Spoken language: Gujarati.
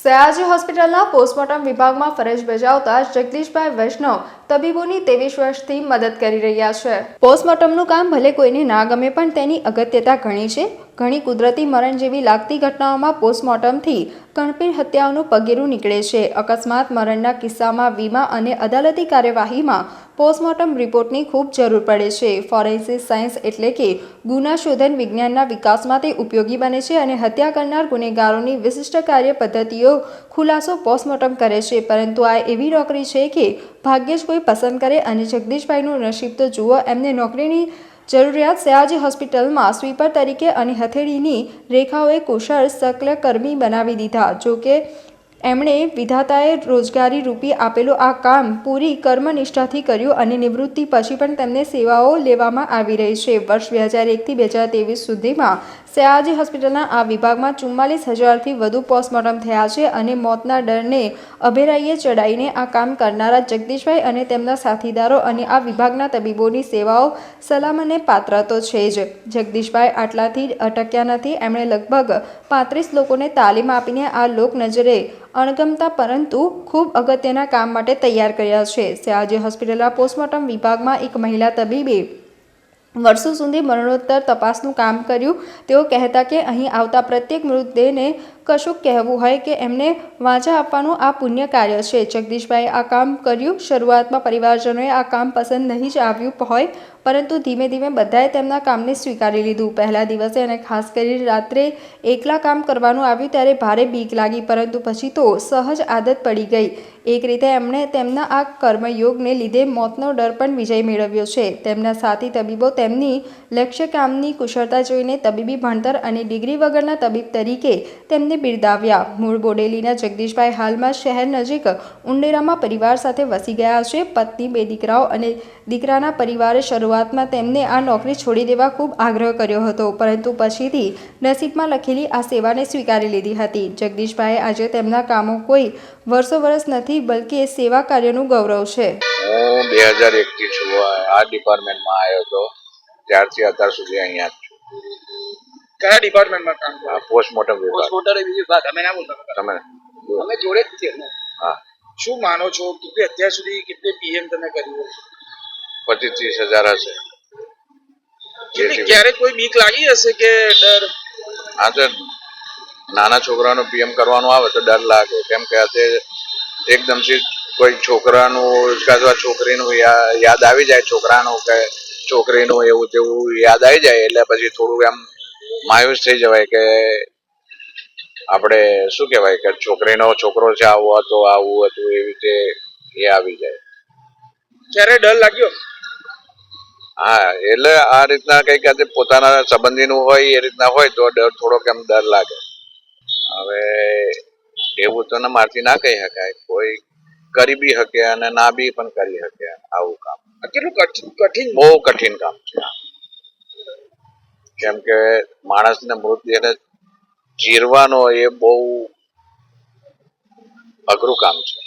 સયાજી હોસ્પિટલના પોસ્ટમોર્ટમ વિભાગમાં ફરજ બજાવતા જગદીશભાઈ વૈષ્ણવ તબીબોની ત્રેવીસ વર્ષથી મદદ કરી રહ્યા છે. પોસ્ટમોર્ટમનું કામ ભલે કોઈને ના ગમે પણ તેની અગત્યતા ઘણી છે. ઘણી કુદરતી મરણ જેવી લાગતી ઘટનાઓમાં પોસ્ટમોર્ટમથી કણપીર હત્યાઓનું પગેરું નીકળે છે. અકસ્માત મરણના કિસ્સામાં વીમા અને અદાલતી કાર્યવાહીમાં પોસ્ટમોર્ટમ રિપોર્ટની ખૂબ જરૂર પડે છે. ફોરેન્સિક સાયન્સ એટલે કે ગુના શોધન વિજ્ઞાનના વિકાસમાં તે ઉપયોગી બને છે અને હત્યા કરનાર ગુનેગારોની વિશિષ્ટ કાર્ય પદ્ધતિઓ ખુલાસો પોસ્ટમોર્ટમ કરે છે. પરંતુ આ એવી નોકરી છે કે ભાગ્યે જ કોઈ પસંદ કરે અને જગદીશભાઈનું નસીબ તો જુઓ, એમને નોકરીની જરૂરિયાત સયાજી હોસ્પિટલમાં સ્વીપર તરીકે અને હથેળીની રેખાઓએ કુશળ સકલકર્મી બનાવી દીધા. જોકે એમણે વિધાતાએ રોજગારી રૂપી આપેલું આ કામ પૂરી કર્મનિષ્ઠાથી કર્યું અને નિવૃત્તિ પછી પણ તેમને સેવાઓ લેવામાં આવી રહી છે. વર્ષ બે હજાર એકથી બે હજાર ત્રેવીસ સુધીમાં સયાજી હોસ્પિટલના આ વિભાગમાં ચુમ્માલીસ હજારથી વધુ પોસ્ટમોર્ટમ થયા છે અને મોતના ડરને અભેરાઈએ ચડાવીને આ કામ કરનારા જગદીશભાઈ અને તેમના સાથીદારો અને આ વિભાગના તબીબોની સેવાઓ સલામને પાત્ર તો છે જ. જગદીશભાઈ આટલાથી અટક્યા નથી. એમણે લગભગ પાંત્રીસ લોકોને તાલીમ આપીને આ લોક નજરે અણગમતા પરંતુ ખૂબ અગત્યના કામ માટે તૈયાર કર્યા છે. સયાજી હોસ્પિટલના પોસ્ટમોર્ટમ વિભાગમાં એક મહિલા તબીબે વર્ષો સુધી મરણોત્તર તપાસનું કામ કર્યું. તેઓ કહેતા કે અહીં આવતા પ્રત્યેક મૃતદેહને કશુંક કહેવું હોય કે એમને વાંચા આપવાનું આ પુણ્ય કાર્ય છે. જગદીશભાઈએ આ કામ કર્યું. શરૂઆતમાં પરિવારજનોએ આ કામ પસંદ નહીં જ આવ્યું હોય પરંતુ ધીમે ધીમે બધાએ તેમના કામને સ્વીકારી લીધું. પહેલા દિવસે અને ખાસ કરીને રાત્રે એકલા કામ કરવાનું આવ્યું ત્યારે ભારે બીક લાગી, પરંતુ પછી તો સહજ આદત પડી ગઈ. એક રીતે એમણે તેમના આ કર્મયોગને લીધે મોતનો ડર પણ વિજય મેળવ્યો છે. તેમના સાથી તબીબો તેમની લક્ષ્ય કામની કુશળતા જોઈને તબીબી ભણતર અને ડિગ્રી વગરના તબીબ તરીકે તેમને બિરદાવ્યા. મૂળ બોડેલીના જગદીશભાઈ હાલમાં શહેર નજીક ઉંડેરામાં પરિવાર સાથે વસી ગયા છે. પત્ની, બે દીકરાઓ અને દીકરાના પરિવારે શરૂઆતમાં તેમને આ નોકરી છોડી દેવા ખૂબ આગ્રહ કર્યો હતો પરંતુ પછીથી નસીબમાં લખેલી આ સેવાને સ્વીકારી લીધી હતી. જગદીશભાઈએ આજે તેમના કામો કોઈ વર્ષો વર્ષ નથી બલકે સેવા કાર્યનું ગૌરવ છે. હું બે હજાર એકથી છું આ ડિપાર્ટમેન્ટમાં આવ્યો હતો. ત્યારથી અત્યાર સુધી અહીંયા જ છું. કયા ડિપાર્ટમેન્ટમાં કામ કરો? પોસ્ટમોર્ટમ વિભાગ. પોસ્ટમોર્ટમ વિભાગ. અમે ના બોલતા તમે અમે જોડે જ છીએ. હા. શું માનો છો? કે અત્યાર સુધી કેટલી પીએમ તમે કર્યું પચીસ ત્રીસ હજાર હશે. ક્યારેક કોઈ બીક લાગી હશે કે ડર? હા તો નાના છોકરાનો પીએમ કરવાનું આવે તો ડર લાગે. કેમ કે આજે એકદમથી કોઈ છોકરાનું અથવા છોકરીનું યાદ આવી જાય છોકરાનું કે છોકરીનું એવું તેવું યાદ આવી જાય એટલે પછી થોડું એમ માયુસ થઈ જવાય કે આપણે શું કહેવાય કે છોકરીનો છોકરો છે આવો હતો આવું હતું એવી રીતે એ આવી જાય. ક્યારે ડર લાગ્યો? હા એટલે આ રીતના કંઈક આજે પોતાના સંબંધીનું હોય એ રીતના હોય તો ડર થોડોક એમ ડર લાગે. હવે એવું તો ને મારથી ના કહી શકાય. કોઈ કરી બી શકે અને ના બી પણ કરી શકે આવું કામ. કેટલું કઠિન કઠિન? બહુ કઠિન કામ છે. કેમ કે માણસને મૃતદેહને ચીરવાનો એ બહુ અઘરું કામ છે.